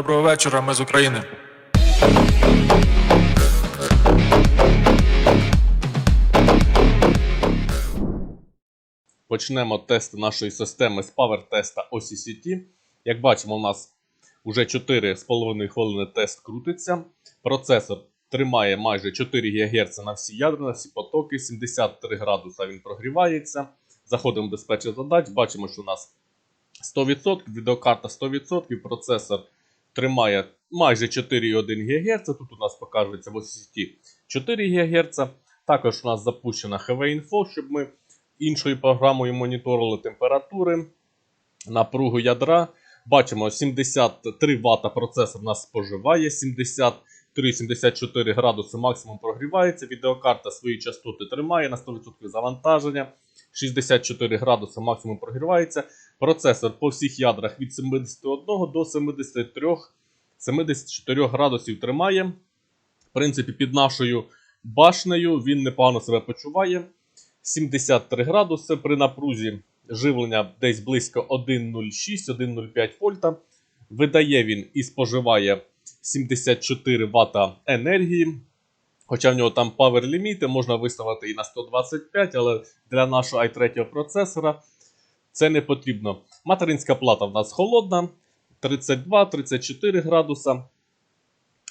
Доброго вечора, ми з України. Почнемо тести нашої системи з павер-теста OCCT. Як бачимо, у нас вже 4,5 хвилини тест крутиться. Процесор тримає майже 4 ГГц на всі ядра, на всі потоки, 73 градуса він прогрівається. Заходимо в диспетчер задач, бачимо, що у нас 100%, відеокарта 100%, процесор тримає майже 4,1 ГГц. Тут у нас показується в OCCT 4 ГГц. Також у нас запущена HV-Info, щоб ми іншою програмою моніторили температури, напругу ядра. Бачимо, 73 Вт процесор у нас споживає, 73-74 градуси максимум прогрівається. Відеокарта свої частоти тримає на 100% завантаження. 64 градуси максимум прогрівається. Процесор по всіх ядрах від 71 до 73 74 градусів тримає. В принципі, під нашою башнею він непогано себе почуває. 73 градуси при напрузі живлення десь близько 1,06-1,05 вольта. Видає він і споживає 74 Вт енергії. Хоча в нього там power ліміти, можна виставити і на 125, але для нашого i3 процесора це не потрібно. Материнська плата в нас холодна, 32-34 градуса.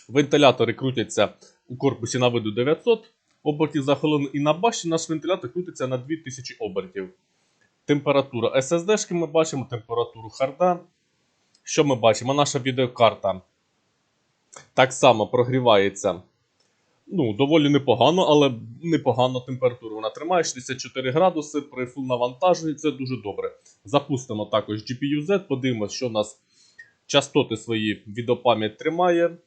Вентилятори крутяться у корпусі на виду 900 обертів за хвилину, і на башті наш вентилятор крутиться на 2000 обертів. Температура SSD ми бачимо, температуру харда. Що ми бачимо? Наша відеокарта так само прогрівається. Ну, доволі непогано, але непогано температуру. Вона тримає 64 градуси при фул навантаженні. Це дуже добре. Запустимо також GPU-Z, подивимося, що у нас частоти свої відеопам'ять тримає.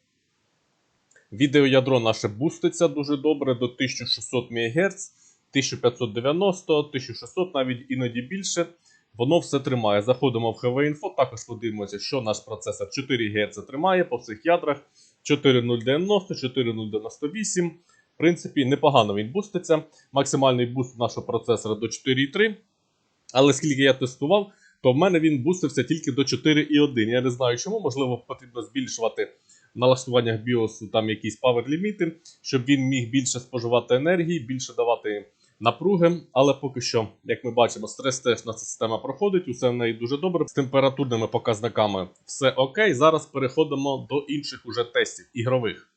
Відеоядро наше буститься дуже добре до 1600 МГц, 1590, 1600, навіть іноді більше. Воно все тримає. Заходимо в HV-Info, також подивимося, що наш процесор 4 ГГц тримає по всіх ядрах. 4090, 4098. В принципі, непогано він буститься. Максимальний буст нашого процесора до 4,3. Але скільки я тестував, то в мене він бустився тільки до 4,1. Я не знаю чому, можливо, потрібно збільшувати налаштуваннях BIOS там якісь power ліміти, щоб він міг більше споживати енергії, більше давати напруги. Але поки що, як ми бачимо, стрес-тест система проходить, усе в неї дуже добре. З температурними показниками все окей. Зараз переходимо до інших уже тестів ігрових.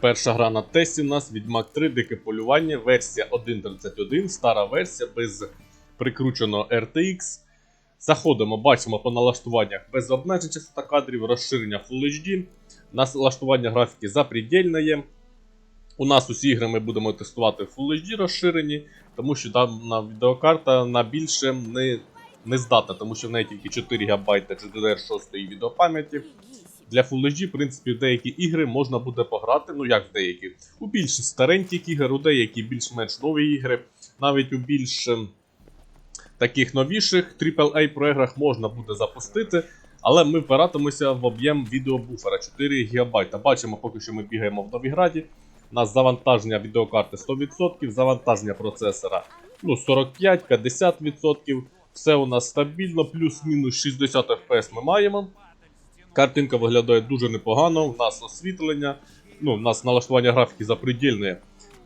Перша гра на тесті у нас Відьмак 3 Дике полювання, версія 1.31, стара версія без прикрученого RTX. Заходимо, бачимо по налаштуваннях без обмежень частота кадрів, розширення Full HD. Налаштування графіки запредельне є. У нас усі ігри ми будемо тестувати Full HD розширені, тому що там відеокарта на більше не, не здатна, тому що в неї тільки 4 ГБ GDDR6 відеопам'яті. Для Full HD, в принципі, в деякі ігри можна буде пограти, ну як в деякі, у більш стареньких ігор, у деякі більш-менш нові ігри, навіть у більш ем, таких новіших AAA проіграх можна буде запустити. Але ми впиратимемося в об'єм відеобуфера 4 ГБ. Бачимо, поки що ми бігаємо в Новіграді. У нас завантаження відеокарти 100%, завантаження процесора ну, 45-50%. Все у нас стабільно, плюс-мінус 60 FPS ми маємо. Картинка виглядає дуже непогано. У нас освітлення, ну, у нас налаштування графіки запредельне.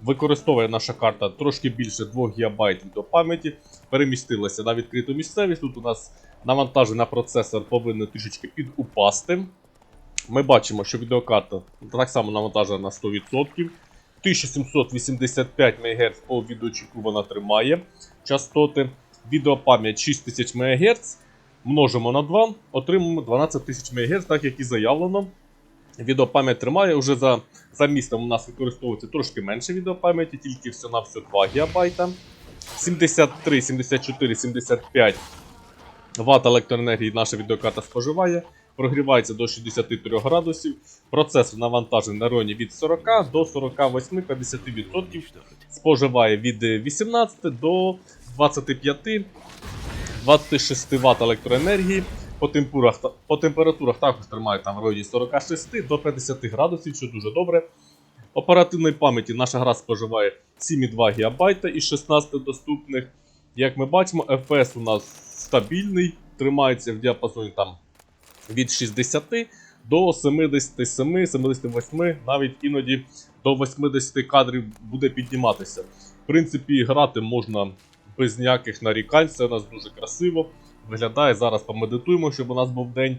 Використовує наша карта трошки більше 2 ГБ до пам'яті. Перемістилася на відкриту місцевість. Тут у нас навантаження на процесор повинно трішечки підупасти. Ми бачимо, що відеокарта так само навантажена на 100%. 1785 МГц по відеочіку вона тримає частоти. Відеопам'ять 6000 МГц. Множимо на 2, отримуємо 12000 МГц, так як і заявлено. Відеопам'ять тримає вже за, за містом у нас використовується трошки менше відеопам'яті, тільки все на все 2 ГБ. 73, 74, 75 Вт електроенергії наша відеокарта споживає. Прогрівається до 63 градусів. Процесор навантажений на роні від 40 до 48-50%. Споживає від 18 до 25 26 Вт електроенергії. По температурах, по температурах також тримає там в районі 46 до 50 градусів, що дуже добре. Оперативної пам'яті наша гра споживає 7,2 ГБ із 16 доступних. Як ми бачимо, FPS у нас стабільний, тримається в діапазоні там від 60 до 77, 78, навіть іноді до 80 кадрів буде підніматися. В принципі, грати можна без ніяких нарікань, це у нас дуже красиво виглядає. Зараз помедитуємо, щоб у нас був день.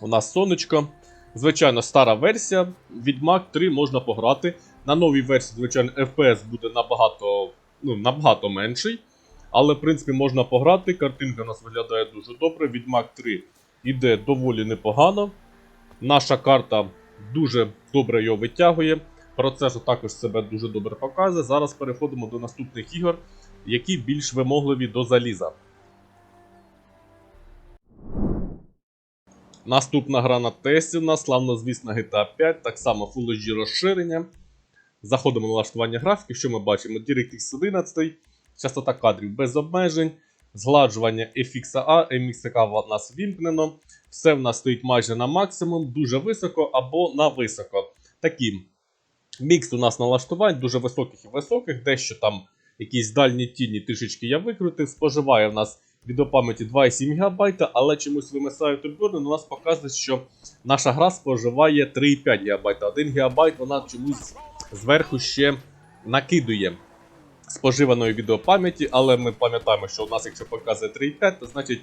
У нас сонечко. Звичайно, стара версія. Відьмак 3 можна пограти. На новій версії, звичайно, FPS буде набагато, ну, набагато менший. Але, в принципі, можна пограти. Картинка у нас виглядає дуже добре. Відьмак 3 іде доволі непогано. Наша карта дуже добре його витягує. Процесор також себе дуже добре показує. Зараз переходимо до наступних ігор, які більш вимогливі до заліза. Наступна гра на тесті у нас, славно, звісно, GTA 5, так само Full HD розширення. Заходимо на налаштування графіки. Що ми бачимо? DirectX 11, частота кадрів без обмежень, згладжування FXA, MXK в нас вімкнено. Все в нас стоїть майже на максимум, дуже високо або на високо. Такі мікс у нас налаштувань, дуже високих і високих, дещо там якісь дальні тіні трішечки я викрутив. Споживає в нас відеопам'яті 2,7 ГБ, але чомусь вимисає турбюрн, у нас показує, що наша гра споживає 3,5 ГБ. 1 ГБ вона чомусь зверху ще накидує споживаної відеопам'яті, але ми пам'ятаємо, що у нас, якщо показує 3,5, то значить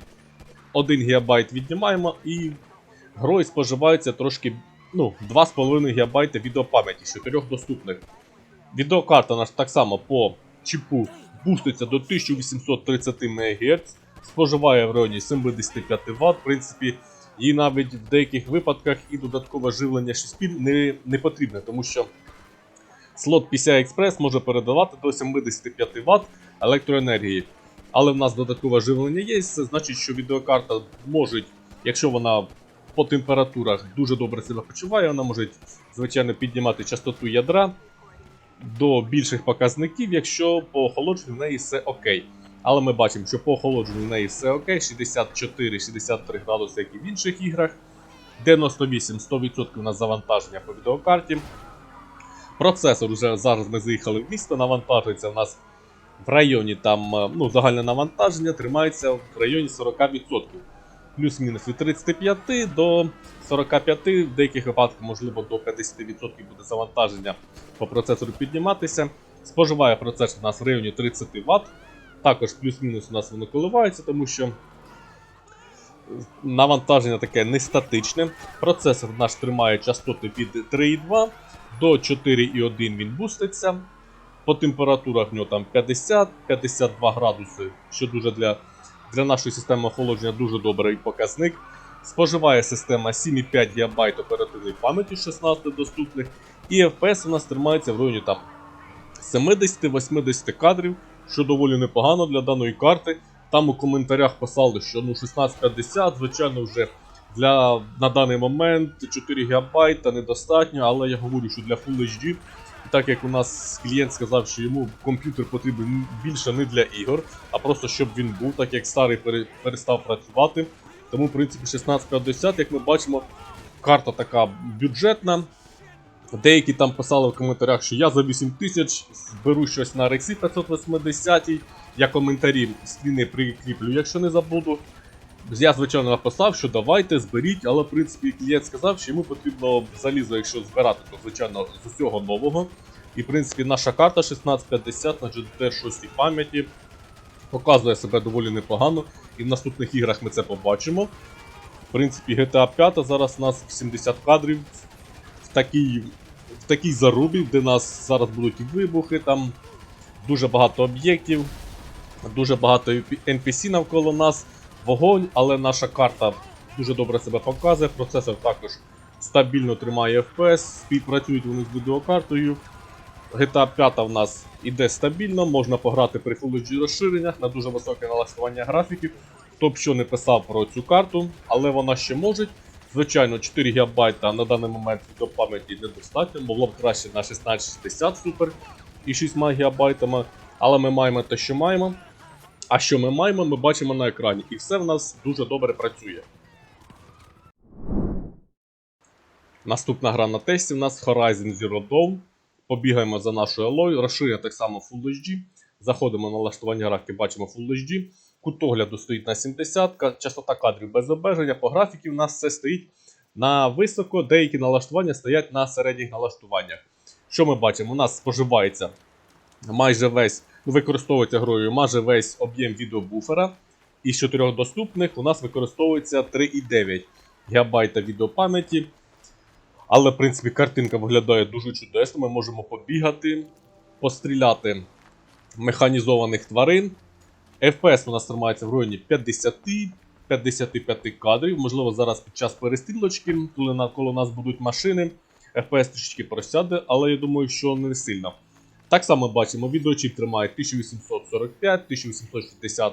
1 ГБ віднімаємо і грою споживається трошки ну, 2,5 ГБ відеопам'яті з 4 доступних. Відеокарта наша так само по чіпу буститься до 1830 МГц, споживає в районі 75 Вт. В принципі, їй навіть в деяких випадках і додаткове живлення 6 пін не, не потрібне, тому що слот PCI Express може передавати до 75 Вт електроенергії. Але в нас додаткове живлення є, це значить, що відеокарта може, якщо вона по температурах дуже добре себе почуває, вона може, звичайно, піднімати частоту ядра до більших показників, якщо по охолодженню в неї все окей. Але ми бачимо, що по охолодженню в неї все окей, 64-63 градуси, як і в інших іграх. 98-100% у нас завантаження по відеокарті. Процесор вже зараз ми заїхали в місто, навантажується у нас в районі там, е, ну, загальне навантаження тримається в районі 40%. Плюс-мінус від 35 до 45, в деяких випадках, можливо, до 50% буде завантаження по процесору підніматися. Споживає процесор у нас в районі 30 Вт. Також плюс-мінус у нас воно коливається, тому що навантаження таке не статичне. Процесор наш тримає частоти від 3,2 до 4,1 він буститься. По температурах в нього там 50-52 градуси, що дуже для, для нашої системи охолодження дуже добрий показник. Споживає система 7,5 ГБ оперативної пам'яті 16 доступних. І FPS у нас тримається в районі там 70-80 кадрів, що доволі непогано для даної карти. Там у коментарях писали, що ну 1650, звичайно, вже для на даний момент 4 ГБ недостатньо, але я говорю, що для Full HD, так як у нас клієнт сказав, що йому комп'ютер потрібен більше не для ігор, а просто щоб він був, так як старий перестав працювати. Тому, в принципі, 1650, як ми бачимо, карта така бюджетна. Деякі там писали в коментарях, що я за 8 тисяч зберу щось на Rexі 580. Я коментарі скріни прикріплю, якщо не забуду. Я, звичайно, написав, що давайте зберіть, але в принципі клієнт сказав, що йому потрібно залізо, якщо збирати, то звичайно з усього нового. І в принципі наша карта 1650 на GDDR6 пам'яті показує себе доволі непогано. І в наступних іграх ми це побачимо. В принципі, GTA 5 зараз у нас 70 кадрів в такій, в такій зарубі, де нас зараз будуть вибухи, там дуже багато об'єктів, дуже багато NPC навколо нас, вогонь, але наша карта дуже добре себе показує. Процесор також стабільно тримає FPS, співпрацюють вони з відеокартою. GTA 5 в нас іде стабільно, можна пограти при Full HD розширеннях на дуже високе налаштування графіків. Хто б що не писав про цю карту, але вона ще може. Звичайно, 4 ГБ на даний момент до пам'яті недостатньо, було б краще на 1660 супер і 6 ГБ, але ми маємо те, що маємо. А що ми маємо, ми бачимо на екрані. І все в нас дуже добре працює. Наступна гра на тесті у нас Horizon Zero Dawn. Побігаємо за нашою Alloy, розширення так само Full HD. Заходимо на налаштування графіки, бачимо Full HD. Кут огляду стоїть на 70, частота кадрів без обмеження. По графіки в нас все стоїть на високо, деякі налаштування стоять на середніх налаштуваннях. Що ми бачимо? У нас споживається майже весь, використовується грою майже весь об'єм відеобуфера. Із чотирьох доступних у нас використовується 3,9 ГБ відеопам'яті. Але, в принципі, картинка виглядає дуже чудесно. Ми можемо побігати, постріляти механізованих тварин. FPS у нас тримається в районі 50-55 кадрів. Можливо, зараз під час перестрілочки, коли навколо нас будуть машини, FPS трішечки просяде, але я думаю, що не сильно. Так само бачимо, відеочіп тримає 1845-1860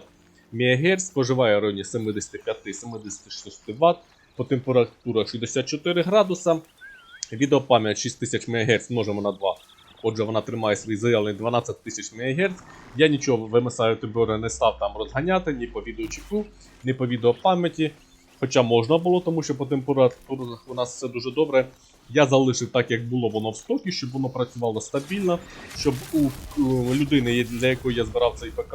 МГц, споживає в районі 75-76 Вт, по температурах 64 градуса. Відеопам'ять 6000 МГц множимо на 2. Отже, вона тримає свій заявлений 12 тисяч МГц. Я нічого в MSI Tibor не став там розганяти ні по відеочіпу, ні по відеопам'яті. Хоча можна було, тому що по температурах у нас все дуже добре. Я залишив так, як було воно в стокі, щоб воно працювало стабільно, щоб у людини, для якої я збирав цей ПК,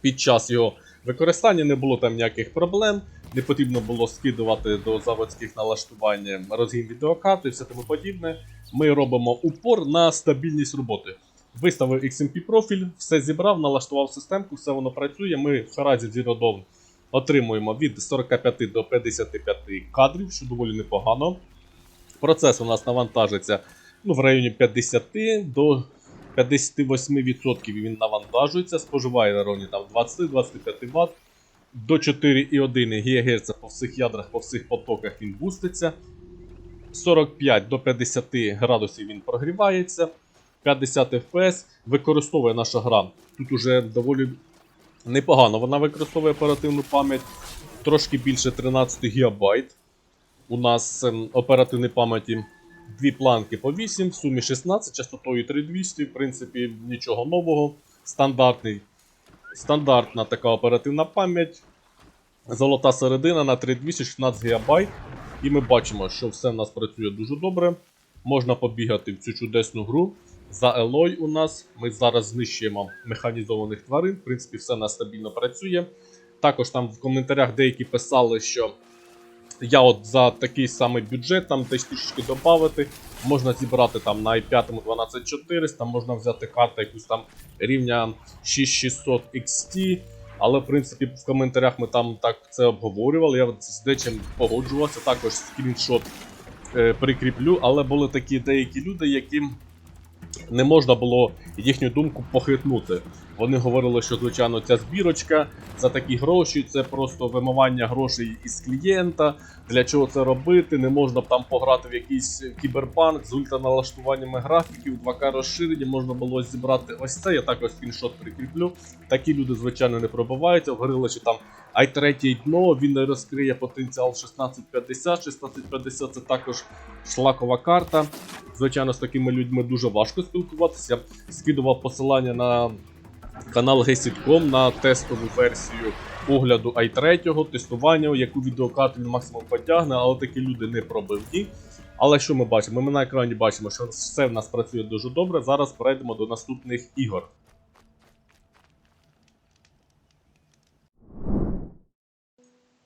під час його використання не було там ніяких проблем. Не потрібно було скидувати до заводських налаштувань розгін відеокарти і все тому подібне. Ми робимо упор на стабільність роботи. Виставив XMP профіль, все зібрав, налаштував системку, все воно працює. Ми в Харазі Zero Dawn отримуємо від 45 до 55 кадрів, що доволі непогано. Процес у нас навантажиться ну, в районі 50 до 58% він навантажується, споживає на районі 20-25 Вт. До 4,1 ГГц по всіх ядрах, по всіх потоках він буститься. 45 до 50 градусів він прогрівається. 50 FPS використовує наша гра. Тут уже доволі непогано. Вона використовує оперативну пам'ять трошки більше 13 ГБ. У нас ем, оперативної пам'яті дві планки по 8, в сумі 16, частотою 3200, в принципі, нічого нового. Стандартний, стандартна така оперативна пам'ять. Золота середина на 3216 ГБ. І ми бачимо, що все в нас працює дуже добре. Можна побігати в цю чудесну гру. За Елой у нас ми зараз знищуємо механізованих тварин. В принципі, все у нас стабільно працює. Також там в коментарях деякі писали, що я от за такий самий бюджет, там десь трішки додати. Можна зібрати там на i5 12400, можна взяти карту якусь там рівня 6600 XT. Але в принципі в коментарях ми там так це обговорювали. Я з дечим погоджувався, також скріншот е, прикріплю. Але були такі деякі люди, яким не можна було їхню думку похитнути. Вони говорили, що звичайно ця збірочка за такі гроші це просто вимивання грошей із клієнта. Для чого це робити? Не можна там пограти в якийсь кіберпанк з ультраналаштуваннями графіків, 2К розширення, можна було зібрати ось це. Я також скріншот прикріплю. Такі люди, звичайно, не пробиваються. Говорили, що там i3 дно, він не розкриє потенціал 1650. 1650 це також шлакова карта. Звичайно, з такими людьми дуже важко спілкуватися. Скидував посилання на канал Gessit.com на тестову версію огляду i3, тестування, яку відеокарту він максимум потягне, але такі люди не пробивні. Але що ми бачимо? Ми на екрані бачимо, що все в нас працює дуже добре. Зараз перейдемо до наступних ігор.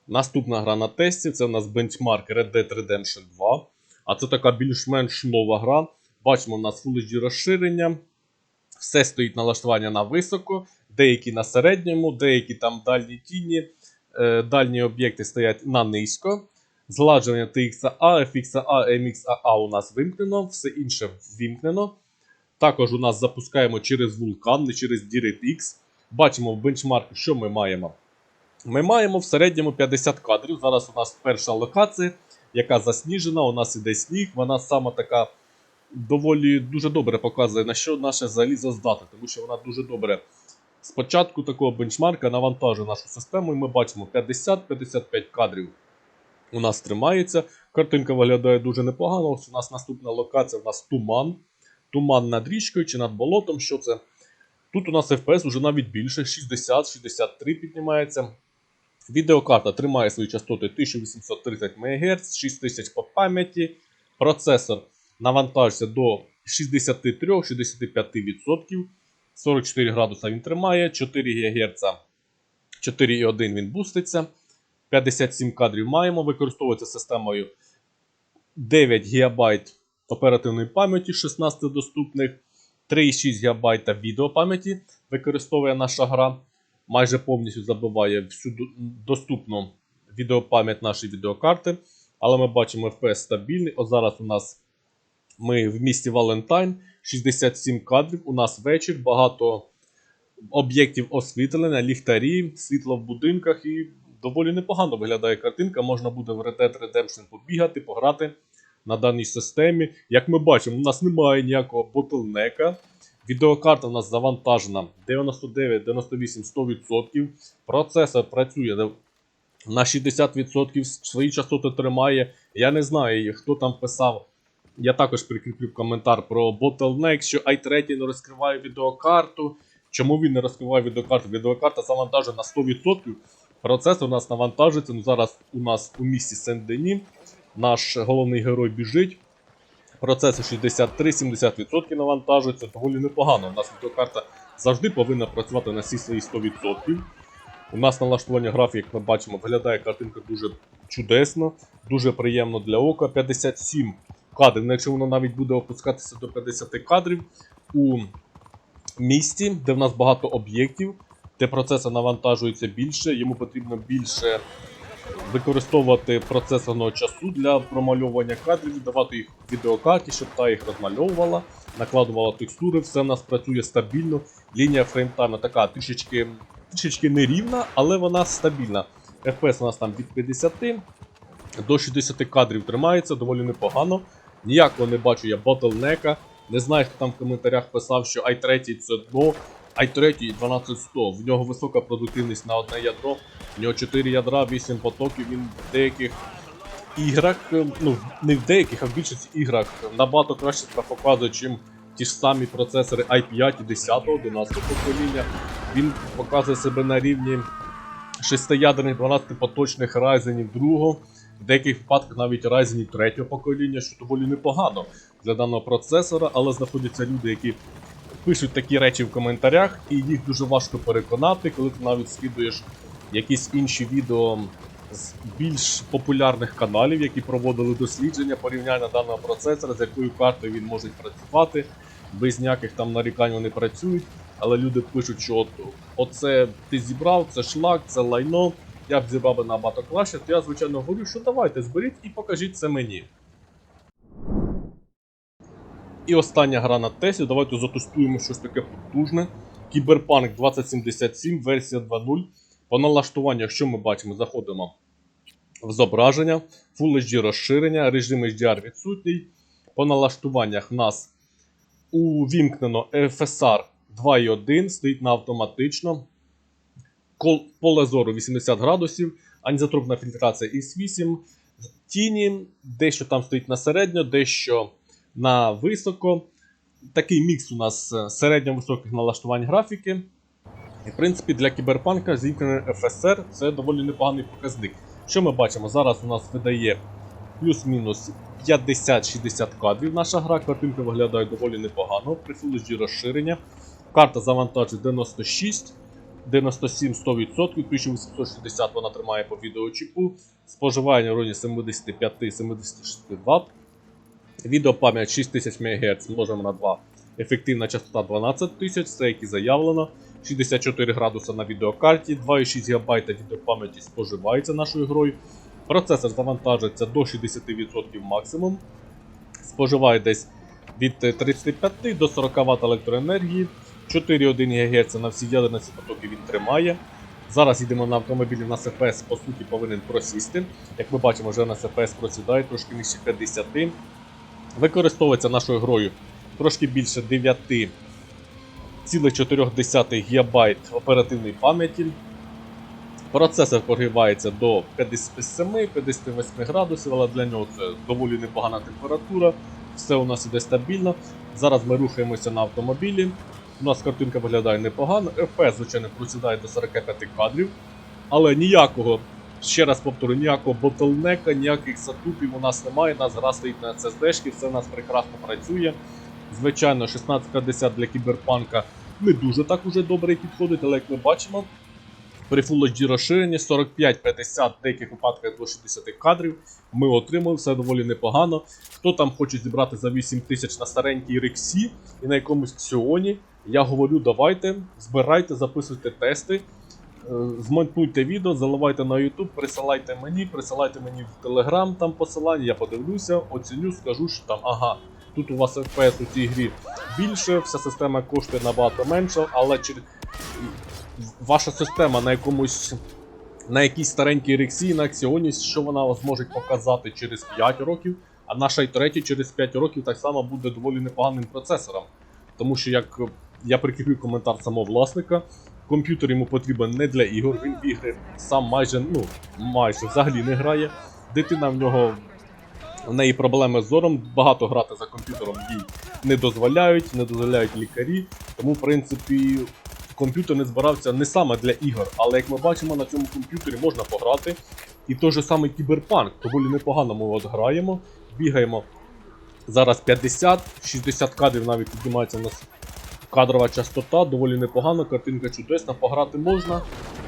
Наступна гра на тесті це у нас бенчмарк Red Dead Redemption 2. А це така більш-менш нова гра. Бачимо, у нас Full HD розширення. Все стоїть налаштування на високо, деякі на середньому, деякі там дальні тіні, е, дальні об'єкти стоять на низько. Зладження TXA, FXA, MXA у нас вимкнено, все інше ввімкнено. Також у нас запускаємо через вулкан, не через DirectX. Бачимо в бенчмарку, що ми маємо. Ми маємо в середньому 50 кадрів. Зараз у нас перша локація, яка засніжена, у нас іде сніг, вона сама така доволі дуже добре показує, на що наше залізо здатне, тому що вона дуже добре спочатку такого бенчмарка навантажує нашу систему, і ми бачимо 50-55 кадрів. У нас тримається. Картинка виглядає дуже непогано. Ось у нас наступна локація, у нас туман. Туман над річкою чи над болотом. Що це? Тут у нас FPS вже навіть більше, 60-63 піднімається. Відеокарта тримає свої частоти 1830 МГц, 6000 по пам'яті. Процесор навантажиться до 63-65%. 44 градуса він тримає, 4 ГГц 4.1 він буститься. 57 кадрів маємо. Використовується системою 9 ГБ оперативної пам'яті, 16 доступних, 3,6 ГБ відеопам'яті використовує наша гра. Майже повністю забиває всю доступну відеопам'ять нашої відеокарти. Але ми бачимо FPS стабільний. От зараз у нас ми в місті Валентайн, 67 кадрів. У нас вечір, багато об'єктів освітлення, ліхтарі, світло в будинках і доволі непогано виглядає картинка. Можна буде в Red Dead Redemption побігати, пограти на даній системі. Як ми бачимо, у нас немає ніякого ботлнека. Відеокарта у нас завантажена 99, 98, 100%. Процесор працює на 60%, свої частоти тримає. Я не знаю, хто там писав. Я також прикріплю коментар про Bottleneck, що i3 не розкриває відеокарту. Чому він не розкриває відеокарту? Відеокарта завантажена на 100%. Процесор у нас навантажується. Ну, зараз у нас у місті Сен-Дені. Наш головний герой біжить. Процесор 63-70% навантажується, доволі непогано. У нас відеокарта завжди повинна працювати на всі свої 100%. У нас налаштування графіки, як ми бачимо, виглядає картинка дуже чудесно, дуже приємно для ока. 57 кадрів. Ну, якщо воно навіть буде опускатися до 50 кадрів у місті, де в нас багато об'єктів, де процесор навантажується більше, йому потрібно більше використовувати процесорного часу для промальовування кадрів, давати їх відеокарті, щоб та їх розмальовувала, накладувала текстури, все в нас працює стабільно. Лінія фреймтайму така трішечки, трішечки нерівна, але вона стабільна. FPS у нас там від 50 до 60 кадрів тримається, доволі непогано. Ніякого не бачу я ботлнека. Не знаю, хто там в коментарях писав, що i3 це дно. i3 12100. В нього висока продуктивність на одне ядро. В нього 4 ядра, 8 потоків. Він в деяких іграх, е, ну не в деяких, а в більшості іграх набагато краще показує, чим ті ж самі процесори i5 10 11 покоління. Він показує себе на рівні шестиядерних 12 поточних Ryzen 2. В деяких випадках навіть Ryzen 3 покоління, що доволі непогано для даного процесора, але знаходяться люди, які пишуть такі речі в коментарях, і їх дуже важко переконати, коли ти навіть слідуєш якісь інші відео з більш популярних каналів, які проводили дослідження порівняння даного процесора, з якою картою він може працювати. Без ніяких там нарікань вони працюють. Але люди пишуть, що от, оце ти зібрав, це шлак, це лайно. Я б зібрав би набагато краще, то я звичайно говорю, що давайте зберіть і покажіть це мені. І остання гра на тесті. Давайте затестуємо щось таке потужне. Кіберпанк 2077, версія 2.0. По налаштуваннях, що ми бачимо, заходимо в зображення, Full HD розширення, режим HDR відсутній. По налаштуваннях в нас увімкнено FSR 2.1, стоїть на автоматично. Поле зору 80 градусів, анізотропна фільтрація X8, тіні, дещо там стоїть на середньо, дещо на високо. Такий мікс у нас е, середньо-високих налаштувань графіки. І, в принципі, для кіберпанка зімкнений FSR це доволі непоганий показник. Що ми бачимо? Зараз у нас видає плюс-мінус 50-60 кадрів. Наша гра, картинка виглядає доволі непогано. При Full розширення. Карта завантажує 96, 97 100%, 1860 вона тримає по відеочіпу. Споживання в районі 75-76 Вт. Відеопам'ять 6000 МГц можемо на 2. Ефективна частота 12 тисяч, це як і заявлено. 64 градуса на відеокарті, 2,6 ГБ відеопам'яті споживається нашою грою. Процесор завантажується до 60% максимум. Споживає десь від 35 до 40 Вт електроенергії. 4,1 ГГц на всі ядерності потоки він тримає. Зараз йдемо на автомобілі, нас FPS по суті повинен просісти. Як ми бачимо, вже нас FPS просідає трошки нижче 50. Використовується нашою грою трошки більше 9,4 ГБ оперативної пам'яті. Процесор прогрівається до 57-58 градусів, але для нього це доволі непогана температура. Все у нас іде стабільно. Зараз ми рухаємося на автомобілі. У нас картинка виглядає непогано. FPS, звичайно, просідає до 45 кадрів. Але ніякого, ще раз повторю, ніякого ботлнека, ніяких затупів у нас немає. У нас гра стоїть на SSD, все у нас прекрасно працює. Звичайно, 1650 для кіберпанка не дуже так уже добре підходить, але як ми бачимо, При Full HD розширенні 45-50, в деяких випадках до 60 кадрів. Ми отримали все доволі непогано. Хто там хоче зібрати за 8 тисяч на старенькій Рексі і на якомусь Ксіоні, я говорю, давайте, збирайте, записуйте тести. Е, Змонтуйте відео, заливайте на YouTube, присилайте мені, присилайте мені в Telegram там посилання, я подивлюся, оціню, скажу, що там, ага, тут у вас FPS у цій грі більше, вся система коштує набагато менше, але через ваша система на якомусь на якійсь старенькій Рексі, на Аксіоні, що вона зможе показати через 5 років, а наша i3 через 5 років так само буде доволі непоганим процесором. Тому що як я прикріплю коментар самого власника, комп'ютер йому потрібен не для ігор, він в ігри сам майже, ну, майже взагалі не грає. Дитина в нього в неї проблеми з зором, багато грати за комп'ютером їй не дозволяють, не дозволяють лікарі. Тому, в принципі, комп'ютер не збирався не саме для ігор, але як ми бачимо, на цьому комп'ютері можна пограти. І той же самий кіберпанк, доволі непогано ми от граємо, бігаємо зараз 50-60 кадрів навіть піднімається у нас кадрова частота, доволі непогано, картинка чудесна, пограти можна.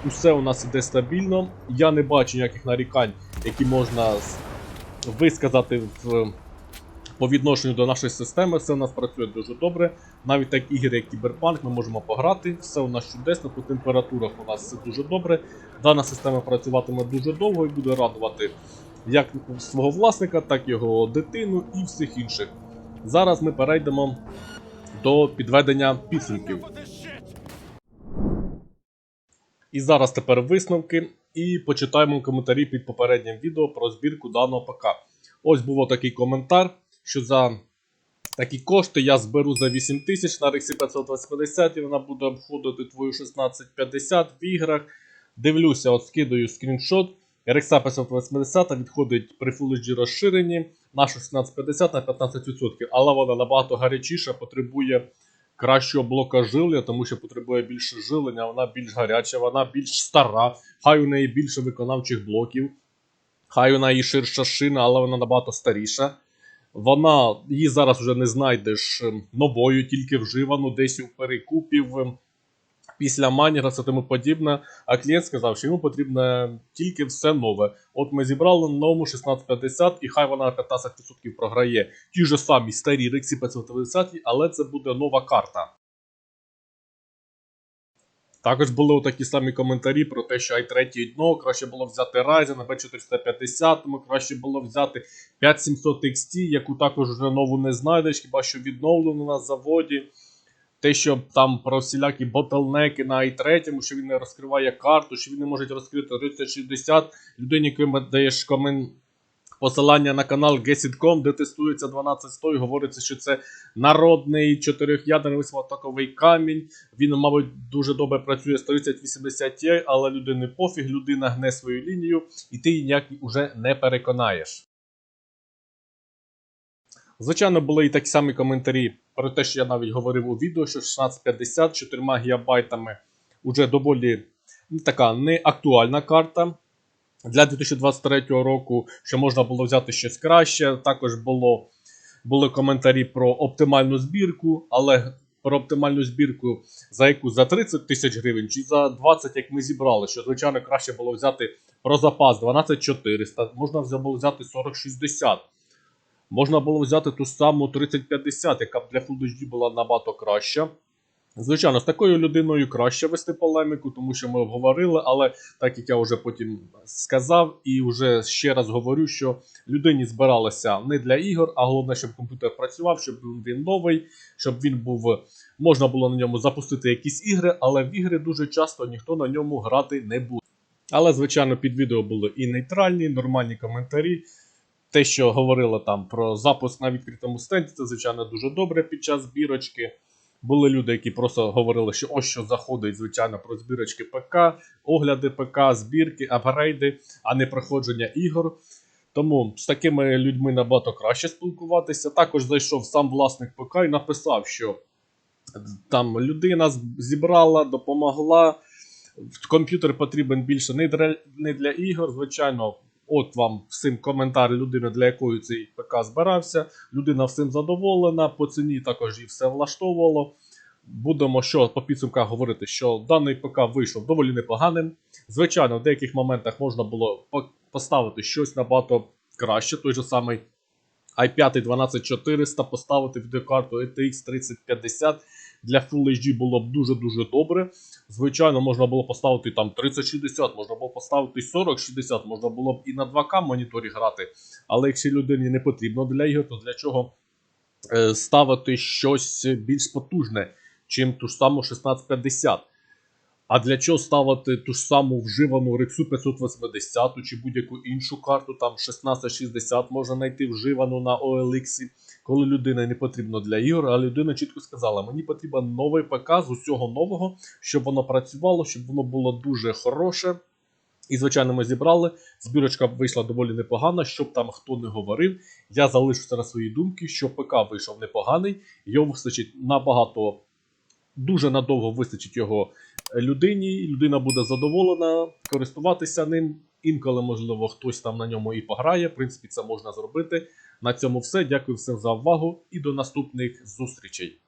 Усе у нас іде стабільно. Я не бачу ніяких нарікань, які можна висказати в, по відношенню до нашої системи. Все у нас працює дуже добре. Навіть так ігри, як Кіберпанк, ми можемо пограти. Все у нас чудесно, по температурах у нас все дуже добре. Дана система працюватиме дуже довго і буде радувати як свого власника, так і його дитину і всіх інших. Зараз ми перейдемо до підведення підсумків. І зараз тепер висновки і почитаємо коментарі під попереднім відео про збірку даного ПК. Ось був такий коментар, що за такі кошти я зберу за 8 тисяч на Rexі 520 і вона буде обходити твою 1650 в іграх. Дивлюся, от скидаю скріншот. RX 580 відходить при Full HD розширенні на 1650 на 15%, але вона набагато гарячіша, потребує кращого блока жилення, тому що потребує більше жилення, вона більш гаряча, вона більш стара, хай у неї більше виконавчих блоків, хай у неї ширша шина, але вона набагато старіша. Вона її зараз вже не знайдеш ем, новою, тільки вживану, десь у перекупів. Після Майніграса і тому подібне, а клієнт сказав, що йому потрібно тільки все нове. От ми зібрали на новому 1650, і хай вона 15% програє ті ж самі старі Rexі 550, але це буде нова карта. Також були такі самі коментарі про те, що i3 дно, краще було взяти Ryzen B450, тому краще було взяти 5700 XT, яку також вже нову не знайдеш, хіба що відновлену на заводі. Те, що там про всілякі ботлнеки на i3, що він не розкриває карту, що він не може розкрити 3060. Людині, яким даєш комен... посилання на канал Gesit.com, де тестується 12100 і говориться, що це народний чотирьохядерний високотоковий камінь. Він, мабуть, дуже добре працює з 3080 Ti, але людини пофіг, людина гне свою лінію, і ти її ніяк уже не переконаєш. Звичайно, були і такі самі коментарі про те, що я навіть говорив у відео, що 1650 4 ГБ вже доволі ну, така не актуальна карта. Для 2023 року, що можна було взяти щось краще. Також було, були коментарі про оптимальну збірку, але про оптимальну збірку за яку за 30 тисяч гривень чи за 20, як ми зібрали, що звичайно краще було взяти про запас 12400, можна було взяти 4060. Можна було взяти ту саму 3050, яка б для Full HD була набагато краща. Звичайно, з такою людиною краще вести полеміку, тому що ми обговорили, але так як я вже потім сказав і вже ще раз говорю, що людині збиралося не для ігор, а головне, щоб комп'ютер працював, щоб він новий, щоб він був, можна було на ньому запустити якісь ігри, але в ігри дуже часто ніхто на ньому грати не буде. Але, звичайно, під відео були і нейтральні, нормальні коментарі. Те, що говорили там про запуск на відкритому стенді, це, звичайно, дуже добре під час збірочки. Були люди, які просто говорили, що ось що заходить, звичайно, про збірочки ПК, огляди ПК, збірки, апгрейди, а не проходження ігор. Тому з такими людьми набагато краще спілкуватися. Також зайшов сам власник ПК і написав, що там людина зібрала, допомогла. Комп'ютер потрібен більше не для ігор, звичайно. От вам всім коментар людини, для якої цей ПК збирався. Людина всім задоволена, по ціні також її все влаштовувало. Будемо що по підсумках говорити, що даний ПК вийшов доволі непоганим. Звичайно, в деяких моментах можна було поставити щось набагато краще. Той же самий i5 12400 поставити відеокарту RTX 3050 для Full HD було б дуже-дуже добре. Звичайно, можна було поставити там 3060, можна було поставити 4060, можна було б і на 2К моніторі грати. Але якщо людині не потрібно для ігор, то для чого е, ставити щось більш потужне, чим ту ж саму 1650? А для чого ставити ту ж саму вживану Rexu 580 чи будь-яку іншу карту, там 1660 можна знайти вживану на OLX, коли людина не потрібно для ігор, а людина чітко сказала: мені потрібен новий ПК з усього нового, щоб воно працювало, щоб воно було дуже хороше. І, звичайно, ми зібрали. Збірочка вийшла доволі непогана, щоб там хто не говорив. Я залишився на своїй думці, що ПК вийшов непоганий, його вистачить набагато, дуже надовго вистачить його людині. Людина буде задоволена користуватися ним. Інколи, можливо, хтось там на ньому і пограє. В принципі, це можна зробити. На цьому все. Дякую всім за увагу і до наступних зустрічей.